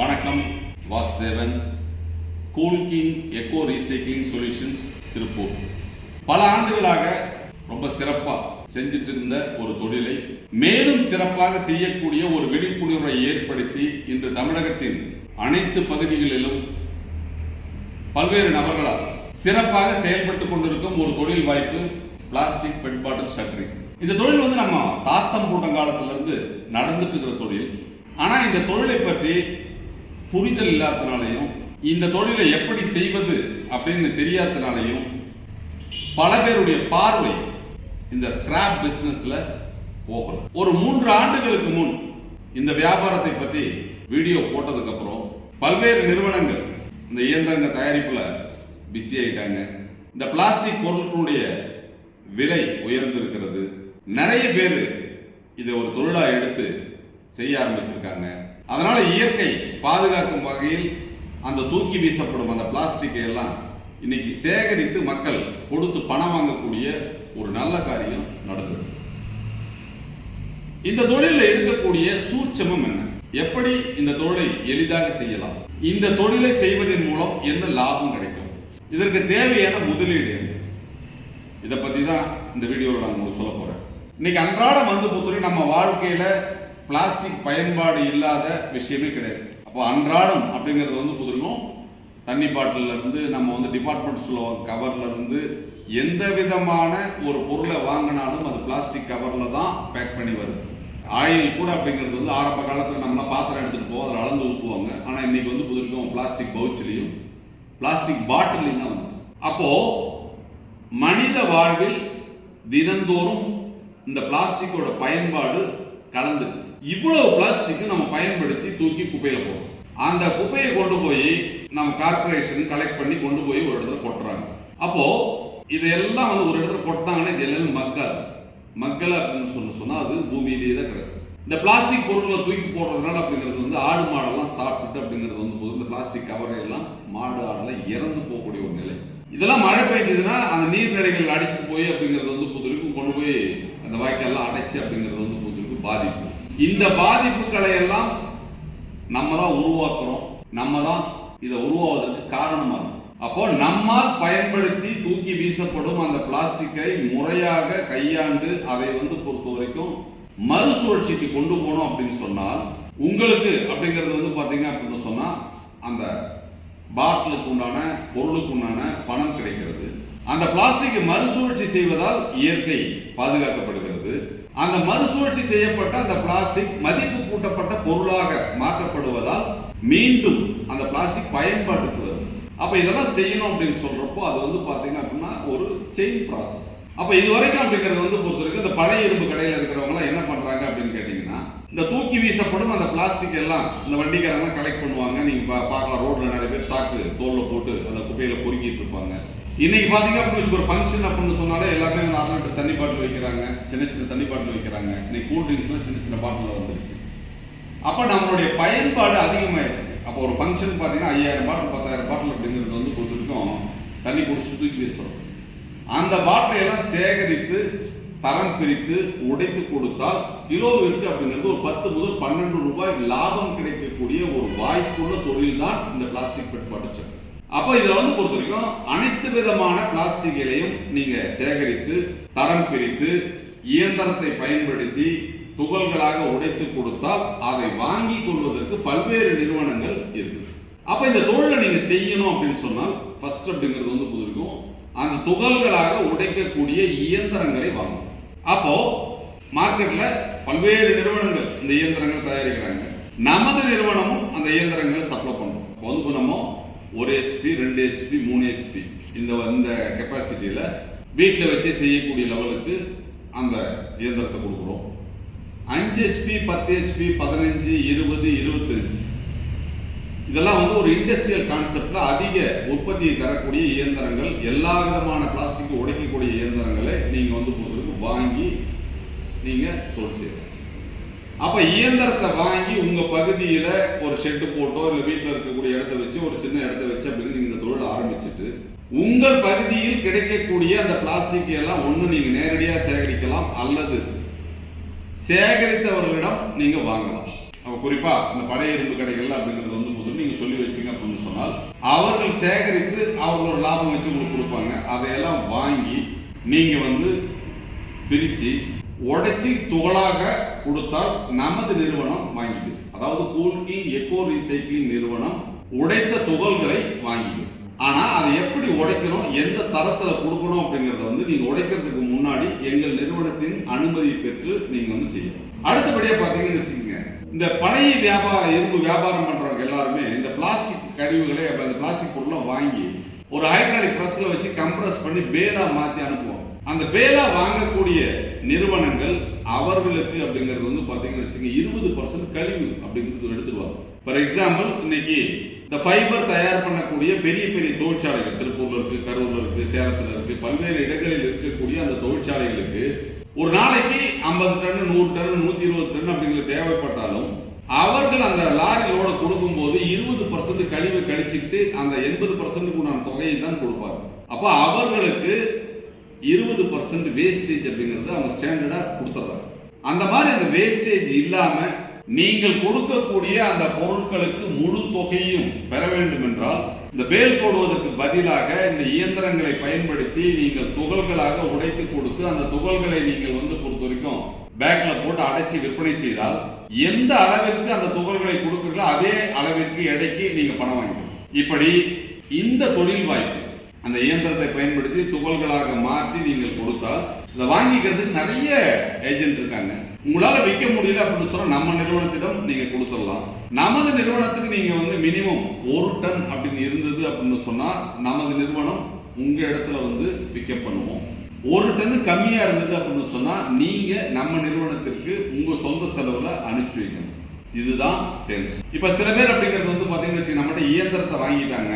வணக்கம் வாசுதேவன். கூல்கின் eco recycling solutions Tiruppur. பல ஆண்டுகளாக ரொம்ப சிறப்பா செஞ்சுட்டு இருந்த ஒரு தொழிலை மேலும் சிறப்பாக செய்யக்கூடிய ஒரு விழிப்புணர்வை ஏற்படுத்தி இன்று தமிழகத்தின் அனைத்து பகுதிகளிலும் பல்வேறு நபர்களால் சிறப்பாக செயல்பட்டு கொண்டிருக்கும் ஒரு தொழில் வாய்ப்பு பிளாஸ்டிக் பெட் பாட்டில் ஷட்டரிங் இந்த தொழில் வந்து நம்ம தாத்தம் காலத்துல காலத்திலிருந்து நடந்துட்டு இருக்கிற தொழில். ஆனால் இந்த தொழிலை பற்றி புரிதல் இல்லாதனாலையும் இந்த தொழிலை எப்படி செய்வது அப்படின்னு தெரியாதனாலையும் பல பேருடைய பார்வை இந்த ஸ்கிராப் பிஸ்னஸில் போகணும் ஒரு மூன்று ஆண்டுகளுக்கு முன் இந்த வியாபாரத்தை பற்றி வீடியோ போட்டதுக்கப்புறம் பல்வேறு நிறுவனங்கள் இந்த இயந்திரங்க தயாரிப்பில் பிஸி ஆகிட்டாங்க இந்த பிளாஸ்டிக் பொருட்களுடைய விலை உயர்ந்திருக்கிறது. நிறைய பேர் இதை ஒரு தொழிலாக எடுத்து செய்ய ஆரம்பிச்சிருக்காங்க. அதனால இயற்கை பாதுகாக்கும் வகையில் அந்த தூக்கி வீசப்படும் அந்த பிளாஸ்டிக்கை எல்லாம் இன்னைக்கு சேகரித்து மக்கள் கொடுத்து பணம் வாங்கக்கூடிய ஒரு நல்ல காரியம் நடந்தது. இந்த தொழிலில் இருக்கக்கூடிய சூட்சமம் என்ன? எப்படி இந்த தொழிலை எளிதாக செய்யலாம்? இந்த தொழிலை செய்வதன் மூலம் என்ன லாபம் கிடைக்கும்? இதற்கு தேவையான முதலீடு இதை பற்றி தான் இந்த வீடியோவில் நான் உங்களுக்கு சொல்ல போகிறேன் இன்னைக்கு அன்றாடம் வந்து பொறுத்தவரை நம்ம வாழ்க்கையில் பிளாஸ்டிக் பயன்பாடு இல்லாத விஷயமே கிடையாது. அப்போ அன்றாடம் அப்படிங்கிறது வந்து புதுக்கும் தண்ணி பாட்டிலேருந்து நம்ம வந்து டிபார்ட்மெண்ட் ஸ்டோர் கவர்லருந்து எந்த விதமான ஒரு பொருளை வாங்கினாலும் அது பிளாஸ்டிக் கவரில் தான் பேக் பண்ணி வருது. ஆயில் கூட அப்படிங்கிறது வந்து ஆரம்ப காலத்தில் நம்ம பாத்திரம் எடுத்துட்டு போவோம் அதில் அளந்து ஊற்றுவாங்க ஆனால் இன்றைக்கி வந்து புதுக்கும் பிளாஸ்டிக் பவுச்சிலையும் பிளாஸ்டிக் பாட்டிலையும் தான் வந்து. அப்போது மனித வாழ்வில் தினந்தோறும் இந்த பிளாஸ்டிக்கோட பயன்பாடு கலந்துருச்சு இவ்வளவு பிளாஸ்டிக் நம்ம பயன்படுத்தி தூக்கி குப்பையில போடுறோம். அந்த குப்பையை கொண்டு போய் நம்ம கார்பரேஷன் கலெக்ட் பண்ணி கொண்டு போய் ஒரு இடத்துல கொட்டுறாங்க. அப்போ இதெல்லாம் வந்து ஒரு இடத்துல கொட்டாங்கன்னா இது எல்லாமே மக்காது. மக்கள் அப்படின்னு சொன்ன சொன்னால் அது பூமியிலேயே தான் கிடக்கு. இந்த பிளாஸ்டிக் பொருட்களை தூக்கி போடுறதுனால அப்படிங்கிறது வந்து ஆடு மாடெல்லாம் சாப்பிட்டுட்டு அப்படிங்கிறது வந்து போது இந்த பிளாஸ்டிக் கவரை எல்லாம் மாடு ஆடெல்லாம் இறந்து போகக்கூடிய ஒரு நிலை. இதெல்லாம் மழை பெய்ஞ்சதுன்னா அந்த நீர்நிலைகள் அடிச்சுட்டு போய் அப்படிங்கிறது வந்து புதுருக்கும் கொண்டு போய் அந்த வாய்க்கால்லாம் அடைச்சு அப்படிங்கிறது வந்து பாதிப்பு. இந்த பாதிப்புகளை எல்லாம் நம்ம தான் உருவாக்குறோம். நம்ம தான் இதை உருவாவதற்கு காரணமாக இருக்கும். அப்போ நம்மால் பயன்படுத்தி தூக்கி வீசப்படும் அந்த பிளாஸ்டிக்கை முறையாக கையாண்டு அதை வந்து பொறுத்த வரைக்கும் மறுசுழற்சிக்கு கொண்டு போனோம் அப்படின்னு சொன்னால் உங்களுக்கு அப்படிங்கிறது வந்து பார்த்தீங்க அப்படின்னு சொன்னால் அந்த பாட்டிலுக்கு உண்டான பொருளுக்கு உண்டான பணம் கிடைக்கிறது. அந்த பிளாஸ்டிக்கை மறுசுழற்சி செய்வதால் இயற்கை பாதுகாக்கப்படும் அந்த மறுசுழற்சி செய்யப்பட்ட அந்த பிளாஸ்டிக் மதிப்பு கூட்டப்பட்ட பொருளாக மாற்றப்படுவதால் மீண்டும் அந்த பிளாஸ்டிக் பயன்பாட்டுக்கு வரும். அப்ப இதெல்லாம் செய்யணும் அப்படின்னு சொல்றப்போ அது வந்து பாத்தீங்க அப்படின்னா ஒரு செயின் ப்ராசஸ் அப்ப இது வரைக்கும் அப்படிங்கிறது வந்து பொறுத்த வரைக்கும் இந்த பழைய இரும்பு கடையில் இருக்கிறவங்க எல்லாம் என்ன பண்றாங்க அப்படின்னு கேட்டீங்கன்னா இந்த தூக்கி வீசப்படும் அந்த பிளாஸ்டிக் எல்லாம் இந்த வண்டிக்காரங்க கலெக்ட் பண்ணுவாங்க. நீங்க பா- பார்க்கலாம். ரோட்ல நிறைய பேர் சாக்கு தோல்ல போட்டு அந்த குப்பையில பொறுக்கிட்டு இருப்பாங்க. இன்னைக்கு பார்த்தீங்கன்னா அப்படின்னு ஒரு ஃபங்க்ஷன் அப்படின்னு சொன்னாலே எல்லாமே வந்து அரை தண்ணி பாட்டில் வைக்கிறாங்க சின்ன சின்ன தண்ணி பாட்டில் வைக்கிறாங்க. இன்னைக்கு கூல் ட்ரிங்க்ஸ்லாம் சின்ன சின்ன பாட்டில் வந்துருச்சு. அப்போ நம்மளுடைய பயன்பாடு அதிகமாயிருச்சு. அப்போ ஒரு ஃபங்க்ஷன் பார்த்தீங்கன்னா ஐயாயிரம் பாட்டில் பத்தாயிரம் பாட்டில் அப்படிங்கிறது வந்து கொடுத்துருக்கோம் தண்ணி குடிச்சு தூக்கி வீசுறோம் அந்த பாட்டிலை எல்லாம் சேகரித்து தரம் பிரித்து உடைத்து கொடுத்தால் கிலோவிற்கு அப்படிங்கிறது ஒரு பத்து முதல் பன்னெண்டு ரூபாய் லாபம் கிடைக்கக்கூடிய ஒரு வாய்ப்புள்ள தொழில் தான் இந்த பிளாஸ்டிக் பெட் பாட்டில் அப்போ இதில் வந்து பொறுத்த வரைக்கும் அனைத்து விதமான பிளாஸ்டிக்களையும் நீங்கள் சேகரித்து தரம் பிரித்து இயந்திரத்தை பயன்படுத்தி துகள்களாக உடைத்து கொடுத்தால் அதை வாங்கி கொள்வதற்கு பல்வேறு நிறுவனங்கள் இருக்கு அப்போ இந்த தொழிலை நீங்கள் செய்யணும் அப்படின்னு சொன்னால் ஃபர்ஸ்ட் அப்படிங்கிறது வந்து பொறுத்த வரைக்கும் அந்த துகள்களாக உடைக்கக்கூடிய இயந்திரங்களை வாங்கணும். அப்போ மார்க்கெட்ல பல்வேறு நிறுவனங்கள் இந்த இயந்திரங்கள் தயாரிக்கிறாங்க. நமது நிறுவனமும் அந்த இயந்திரங்களை சப்ளை பண்றோம் இப்போ வந்து இப்ப நம்ம ஒரு ஹெச்பி ரெண்டு ஹெச்பி மூணு ஹெச்பி இந்த இந்த கெப்பாசிட்டியில் வீட்டில் வச்சே செய்யக்கூடிய லெவலுக்கு அந்த இயந்திரத்தை கொடுக்குறோம். அஞ்சு ஹெச்பி பத்து ஹெச்பி பதினஞ்சு இருபது இருபத்தஞ்சு. இதெல்லாம் வந்து ஒரு இண்டஸ்ட்ரியல் கான்செப்டில் அதிக உற்பத்தியை தரக்கூடிய இயந்திரங்கள் எல்லா விதமான பிளாஸ்டிக் உடைக்கக்கூடிய இயந்திரங்களை நீங்கள் வந்து பொறுத்தவரைக்கும் வாங்கி நீங்கள் தொழில் செய்யலாம். அப்ப இயந்திரத்தை வாங்கி உங்க பகுதியில ஒரு ஷெட்டு போட்டோ இல்ல வீட்டில் இருக்கக்கூடிய இடத்த வச்சு ஒரு சின்ன இடத்த வச்சு அப்படின்னு நீங்க இந்த தொழில் ஆரம்பிச்சுட்டு உங்கள் பகுதியில் கிடைக்கக்கூடிய அந்த பிளாஸ்டிக் எல்லாம் ஒன்று நீங்க நேரடியாக சேகரிக்கலாம் அல்லது சேகரித்தவர்களிடம் நீங்க வாங்கலாம். அப்ப குறிப்பா இந்த பழைய இரும்பு கடைகள் அப்படிங்கிறது வந்து நீங்க சொல்லி வச்சீங்க அப்படின்னு சொன்னால் அவர்கள் சேகரித்து அவர்களோட லாபம் வச்சு உங்களுக்கு கொடுப்பாங்க. அதையெல்லாம் வாங்கி நீங்க வந்து பிரிச்சு உடைச்சி துகளாக கொடுத்தால் நமது நிறுவனம் வாங்கிடும் அதாவது கூல்கிங் எக்கோ ரீசைக்கிளிங் நிறுவனம் உடைத்த துகள்களை வாங்கிடும் ஆனா அதை எப்படி உடைக்கணும் எந்த தரத்துல கொடுக்கணும் அப்படிங்கறத வந்து நீங்க உடைக்கிறதுக்கு முன்னாடி எங்கள் நிறுவனத்தின் அனுமதி பெற்று நீங்க வந்து செய்யணும். அடுத்தபடியா பாத்தீங்கன்னு வச்சுக்கோங்க. இந்த பழைய வியாபார இரும்பு வியாபாரம் பண்றவங்க எல்லாருமே இந்த பிளாஸ்டிக் கழிவுகளை அந்த பிளாஸ்டிக் பொருளை வாங்கி ஒரு ஹைட்ராலிக் பிரஸ்ல வச்சு கம்ப்ரஸ் பண்ணி பேலா மாத்தி அனுப்புவோம். அந்த பேலா வாங்கக்கூடிய நிறுவனங்கள் அவர்களுக்கு அப்படிங்கிறது வந்து பார்த்தீங்கன்னு வச்சுக்கோங்க இருபது பர்சன்ட் கழிவு அப்படிங்கிறது எடுத்துருவாங்க ஃபார் எக்ஸாம்பிள் இன்னைக்கு இந்த ஃபைபர் தயார் பண்ணக்கூடிய பெரிய பெரிய தொழிற்சாலைகள் திருப்பூர்ல இருக்கு கரூர்ல இருக்கு சேலத்துல இருக்கு பல்வேறு இடங்களில் இருக்கக்கூடிய அந்த தொழிற்சாலைகளுக்கு ஒரு நாளைக்கு ஐம்பது டன் நூறு டன் நூத்தி இருபது டன் அப்படிங்கிறது தேவைப்பட்டாலும் அவர்கள் அந்த லாரியோட கொடுக்கும் போது இருபது பர்சன்ட் கழிவு கழிச்சுட்டு அந்த எண்பது பர்சன்ட் உண்டான தொகையை தான் கொடுப்பாங்க. அப்போ அவர்களுக்கு இருபது பர்சன்ட் வேஸ்டேஜ் அப்படிங்கிறது அவங்க ஸ்டாண்டர்டாக கொடுத்துட்றாங்க. அந்த மாதிரி அந்த வேஸ்டேஜ் இல்லாமல் நீங்கள் கொடுக்கக்கூடிய அந்த பொருட்களுக்கு முழு தொகையும் பெற வேண்டும் என்றால் இந்த வேல் போடுவதற்கு பதிலாக இந்த இயந்திரங்களை பயன்படுத்தி நீங்கள் துகள்களாக உடைத்து கொடுத்து அந்த துகள்களை நீங்கள் வந்து பொறுத்த வரைக்கும் பேக்ல போட்டு அடைச்சி விற்பனை செய்தால் எந்த அளவிற்கு அந்த துகள்களை கொடுக்குறீங்களோ அதே அளவிற்கு எடைக்கு நீங்க பணம் வாங்கிக்கணும் இப்படி இந்த தொழில் வாய்ப்பு அந்த இயந்திரத்தை பயன்படுத்தி துகள்களாக மாற்றி நீங்கள் கொடுத்தால் இதை வாங்கிக்கிறதுக்கு நிறைய ஏஜென்ட் இருக்காங்க. உங்களால் விற்க முடியல அப்படின்னு சொன்னால் நம்ம நிறுவனத்திடம் நீங்கள் கொடுத்துடலாம். நமது நிறுவனத்துக்கு நீங்கள் வந்து மினிமம் ஒரு டன் அப்படின்னு இருந்தது அப்படின்னு சொன்னால் நமது நிறுவனம் உங்கள் இடத்துல வந்து பிக்கப் பண்ணுவோம். ஒரு டன் கம்மியாக இருந்தது அப்படின்னு சொன்னால் நீங்கள் நம்ம நிறுவனத்திற்கு உங்கள் சொந்த செலவில் அனுப்பி வைக்கணும். இதுதான் டென்ஸ் இப்போ சில பேர் அப்படிங்கிறது வந்து பாத்தீங்கன்னு வச்சு நம்மகிட்ட இயந்திரத்தை வாங்கிட்டாங்க.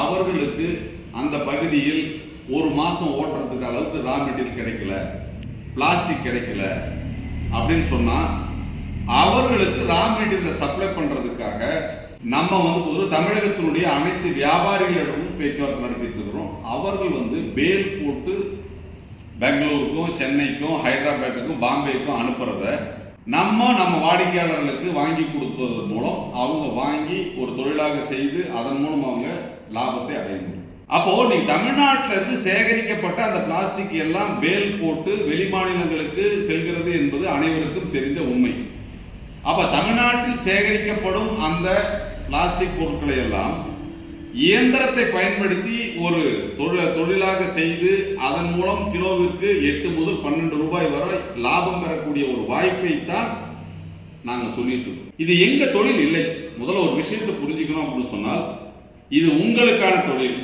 அவர்களுக்கு அந்த பகுதியில் ஒரு மாதம் ஓட்டுறதுக்கு அளவுக்கு ரா மெட்டீரியல் கிடைக்கல பிளாஸ்டிக் கிடைக்கல அப்படின்னு சொன்னால் அவர்களுக்கு ரா மெட்டீரியலை சப்ளை பண்ணுறதுக்காக நம்ம வந்து ஒரு தமிழகத்தினுடைய அனைத்து வியாபாரிகளிடமும் பேச்சுவார்த்தை நடத்திட்டு இருக்கிறோம். அவர்கள் வந்து பேல் போட்டு பெங்களூருக்கும் சென்னைக்கும் ஹைதராபாத்துக்கும் பாம்பேக்கும் அனுப்புறத நம்ம நம்ம வாடிக்கையாளர்களுக்கு வாங்கி கொடுப்பதன் மூலம் அவங்க வாங்கி ஒரு தொழிலாக செய்து அதன் மூலம் அவங்க லாபத்தை அடைய முடியும். அப்போ நீ தமிழ்நாட்டில இருந்து சேகரிக்கப்பட்ட அந்த பிளாஸ்டிக் எல்லாம் வேல் போட்டு வெளி மாநிலங்களுக்கு செல்கிறது என்பது அனைவருக்கும் தெரிந்த உண்மை. அப்ப தமிழ்நாட்டில் சேகரிக்கப்படும் அந்த பிளாஸ்டிக் பொருட்களை எல்லாம் இயந்திரத்தை பயன்படுத்தி ஒரு தொழில தொழிலாக செய்து அதன் மூலம் கிலோவிற்கு எட்டு முதல் பன்னெண்டு ரூபாய் வரை லாபம் பெறக்கூடிய ஒரு வாய்ப்பை தான் நாங்கள் சொல்லிட்டு இருக்கோம். இது எங்க தொழில் இல்லை. முதல்ல ஒரு விஷயத்தை புரிஞ்சுக்கணும் அப்படின்னு சொன்னால் இது உங்களுக்கான தொழில்.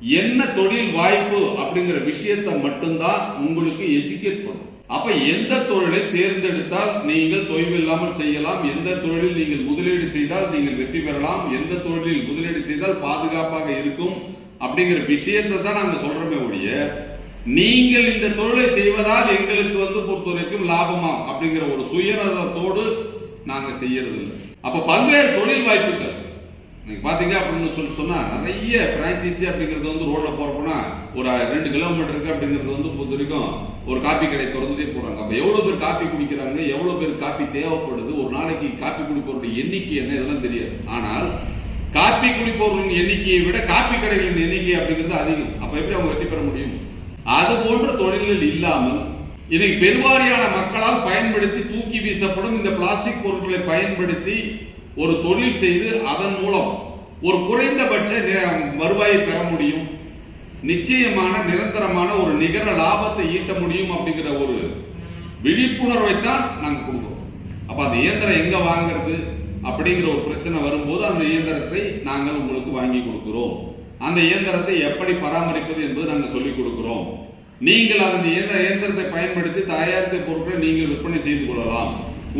என்ன தொழில் வாய்ப்பு அப்படிங்கிற விஷயத்தை மட்டும்தான் உங்களுக்கு எஜுகேட் பண்ணும். அப்ப எந்த தொழிலை தேர்ந்தெடுத்தால் நீங்கள் தொய்வில்லாமல் செய்யலாம்? எந்த தொழிலில் நீங்கள் முதலீடு செய்தால் நீங்கள் வெற்றி பெறலாம்? எந்த தொழிலில் முதலீடு செய்தால் பாதுகாப்பாக இருக்கும்? அப்படிங்கிற விஷயத்தை தான் நாங்கள் சொல்றோமே ஒழிய நீங்கள் இந்த தொழிலை செய்வதால் எங்களுக்கு வந்து பொறுத்த வரைக்கும் லாபமா அப்படிங்கிற ஒரு சுயநலத்தோடு நாங்கள் செய்யறது இல்லை அப்ப பல்வேறு தொழில் வாய்ப்புகள். நீங்கள் பார்த்தீங்க அப்படின்னு சொல்லி சொன்னால் நிறைய பிரான்ச்சைசி அப்படிங்கிறது வந்து ரோட்டில் போறப்போனா ஒரு ரெண்டு கிலோமீட்டருக்கு அப்படிங்கிறது வந்து பொறுத்த வரைக்கும் ஒரு காப்பி கடை திறந்துட்டே போகிறாங்க அப்போ எவ்வளோ பேர் காப்பி குடிக்கிறாங்க எவ்வளோ பேர் காப்பி தேவைப்படுது ஒரு நாளைக்கு காப்பி குடிப்பவருடைய எண்ணிக்கை என்ன இதெல்லாம் தெரியாது. ஆனால் காப்பி குடிப்பவர்களின் எண்ணிக்கையை விட காப்பி கடைகளின் எண்ணிக்கை அப்படிங்கிறது அதிகம். அப்போ எப்படி அவங்க வெற்றி பெற முடியும்? அது போன்ற தொழில்கள் இல்லாமல் இதை பெருவாரியான மக்களால் பயன்படுத்தி தூக்கி வீசப்படும் இந்த பிளாஸ்டிக் பொருட்களை பயன்படுத்தி ஒரு தொழில் செய்து அதன் மூலம் ஒரு குறைந்தபட்ச வருவாயை பெற முடியும். நிச்சயமான நிரந்தரமான ஒரு நிகர லாபத்தை ஈட்ட முடியும் அப்படிங்கிற ஒரு விழிப்புணர்வை தான் நாங்கள் கொடுக்குறோம். அப்போ அந்த இயந்திரம் எங்கே வாங்கிறது அப்படிங்கிற ஒரு பிரச்சனை வரும்போது அந்த இயந்திரத்தை நாங்கள் உங்களுக்கு வாங்கி கொடுக்குறோம். அந்த இயந்திரத்தை எப்படி பராமரிப்பது என்பது நாங்கள் சொல்லிக் கொடுக்குறோம். நீங்கள் அந்த இயந்திர இயந்திரத்தை பயன்படுத்தி தயாரித்த பொருட்களை நீங்கள் விற்பனை செய்து கொள்ளலாம்.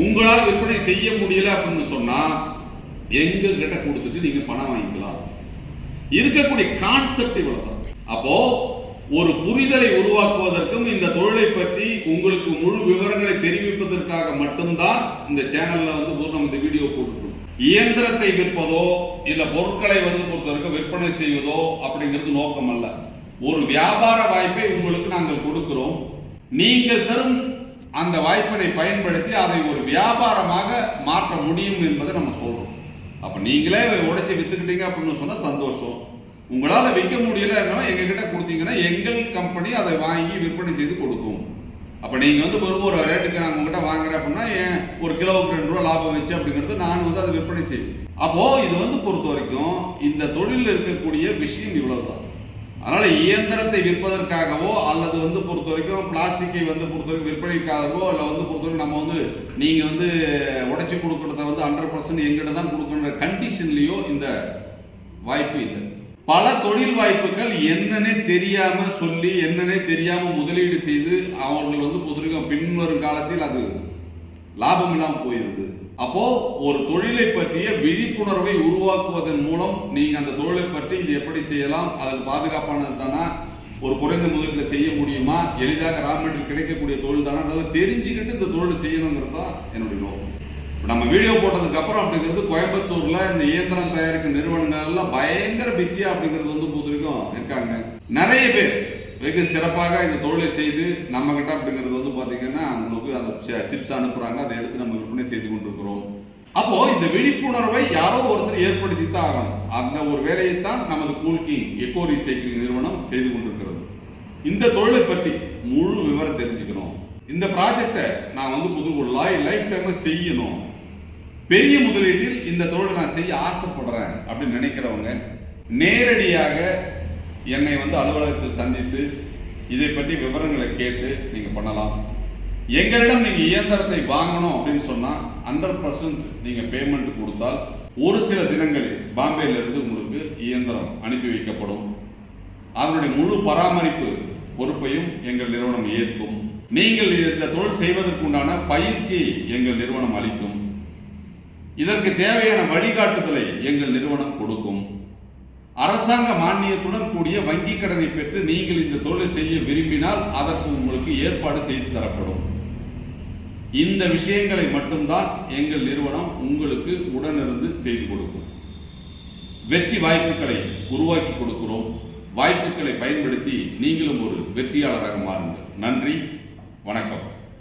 உங்களால் விற்பனை செய்ய முடியல அப்படின்னு சொன்னால் எங்க கிட்ட கொடுத்துட்டு நீங்க பணம் வாங்கிக்கலாம். இருக்கக்கூடிய கான்செப்ட் இவ்வளவுதான். அப்போ ஒரு புரிதலை உருவாக்குவதற்கும் இந்த தொழிலை பற்றி உங்களுக்கு முழு விவரங்களை தெரிவிப்பதற்காக மட்டும்தான் இந்த சேனல்ல வந்து நம்ம இந்த வீடியோ போட்டுருக்கோம் இயந்திரத்தை விற்பதோ இல்ல பொருட்களை வந்து பொறுத்தவரைக்கும் விற்பனை செய்வதோ அப்படிங்கிறது நோக்கம் அல்ல. ஒரு வியாபார வாய்ப்பை உங்களுக்கு நாங்கள் கொடுக்கிறோம். நீங்கள் தரும் அந்த வாய்ப்பினை பயன்படுத்தி அதை ஒரு வியாபாரமாக மாற்ற முடியும் என்பதை நம்ம சொல்றோம். அப்போ நீங்களே உடைச்சி வித்துக்கிட்டீங்க அப்படின்னு சொன்னால் சந்தோஷம். உங்களால் விற்க முடியலன்னா எங்க எங்ககிட்ட கொடுத்தீங்கன்னா எங்கள் கம்பெனி அதை வாங்கி விற்பனை செய்து கொடுக்கும். அப்போ நீங்கள் வந்து ஒரு ஒரு ரேட்டுக்கு நான் உங்ககிட்ட வாங்குறேன் அப்படின்னா ஏன் ஒரு கிலோவுக்கு ரெண்டு ரூபா லாபம் வச்சு அப்படிங்கிறது நான் வந்து அதை விற்பனை செய்வேன். அப்போது இது வந்து பொறுத்த வரைக்கும் இந்த தொழிலில் இருக்கக்கூடிய விஷயம் இவ்வளவுதான். அதனால இயந்திரத்தை விற்பதற்காகவோ அல்லது வந்து பொறுத்த வரைக்கும் பிளாஸ்டிக்கை வந்து பொறுத்த வரைக்கும் விற்பனைக்காகவோ இல்லை வந்து பொறுத்த வரைக்கும் நம்ம வந்து நீங்கள் வந்து உடச்சி கொடுக்குறத வந்து ஹண்ட்ரட் பர்சன்ட் எங்கிட்ட தான் கொடுக்கணுன்ற கண்டிஷன்லேயோ இந்த வாய்ப்பு இல்லை. பல தொழில் வாய்ப்புகள் என்னன்னே தெரியாமல் சொல்லி என்னன்னே தெரியாமல் முதலீடு செய்து அவர்கள் வந்து பொறுத்த வரைக்கும் பின்வரும் காலத்தில் அது லாபம் இல்லாமல் போயிருது. அப்போ ஒரு தொழிலை பற்றிய விழிப்புணர்வை உருவாக்குவதன் மூலம் நீங்க அந்த தொழிலை பற்றி இது எப்படி செய்யலாம் அதற்கு பாதுகாப்பானது தானா ஒரு குறைந்த முதலீட்டில் செய்ய முடியுமா எளிதாக ரா மெட்டீரியல் கிடைக்கக்கூடிய தொழில் தானா அதெல்லாம் தெரிஞ்சுக்கிட்டு இந்த தொழில் செய்யணுங்கிறது தான் என்னுடைய நோக்கம். நம்ம வீடியோ போட்டதுக்கு அப்புறம் அப்படிங்கிறது கோயம்புத்தூர்ல இந்த இயந்திரம் தயாரிக்கும் நிறுவனங்கள் எல்லாம் பயங்கர பிஸியா அப்படிங்கிறது வந்து பொறுத்த இருக்காங்க. நிறைய பேர் வெகு சிறப்பாக இந்த தொழிலை செய்து நம்ம கிட்ட அப்படிங்கிறது வந்து பாத்தீங்கன்னா நமக்கு அந்த சிப்ஸ் அனுப்புறாங்க அதை எடுத்து நம்ம விற்பனை செய்து கொண்டிருக்கிறோம். அப்போ இந்த விழிப்புணர்வை யாரோ ஒருத்தர் ஏற்படுத்தி தான் ஆகணும். அந்த ஒரு வேலையை தான் நமது கூல்கிங் எக்கோ ரீசைக்கிளிங் நிறுவனம் செய்து கொண்டிருக்கிறது. இந்த தொழிலை பற்றி முழு விவரம் தெரிஞ்சுக்கணும். இந்த ப்ராஜெக்டை நான் வந்து புது லாய் லைஃப் டைமில் செய்யணும். பெரிய முதலீட்டில் இந்த தொழிலை நான் செய்ய ஆசைப்படுறேன் அப்படின்னு நினைக்கிறவங்க நேரடியாக என்னை வந்து அலுவலகத்தில் சந்தித்து இதை பற்றி விவரங்களை கேட்டு நீங்கள் பண்ணலாம். எங்களிடம் நீங்கள் இயந்திரத்தை வாங்கணும் அப்படின்னு சொன்னால் ஹண்ட்ரட் பர்சன்ட் நீங்கள் பேமெண்ட் கொடுத்தால் ஒரு சில தினங்களில் பாம்பேயிலிருந்து உங்களுக்கு இயந்திரம் அனுப்பி வைக்கப்படும். அதனுடைய முழு பராமரிப்பு பொறுப்பையும் எங்கள் நிறுவனம் ஏற்கும். நீங்கள் இந்த தொழில் செய்வதற்குண்டான பயிற்சி எங்கள் நிறுவனம் அளிக்கும். இதற்கு தேவையான வழிகாட்டுதலை எங்கள் நிறுவனம் கொடுக்கும். அரசாங்க மானியத்துடன் கூடிய வங்கி கடனை பெற்று நீங்கள் இந்த தொழிலை செய்ய விரும்பினால் அதற்கு உங்களுக்கு ஏற்பாடு செய்து தரப்படும். இந்த விஷயங்களை மட்டும்தான் எங்கள் நிறுவனம் உங்களுக்கு உடனிருந்து செய்து கொடுக்கும். வெற்றி வாய்ப்புகளை உருவாக்கி கொடுக்கிறோம். வாய்ப்புகளை பயன்படுத்தி நீங்களும் ஒரு வெற்றியாளராக மாறுங்கள். நன்றி. வணக்கம்.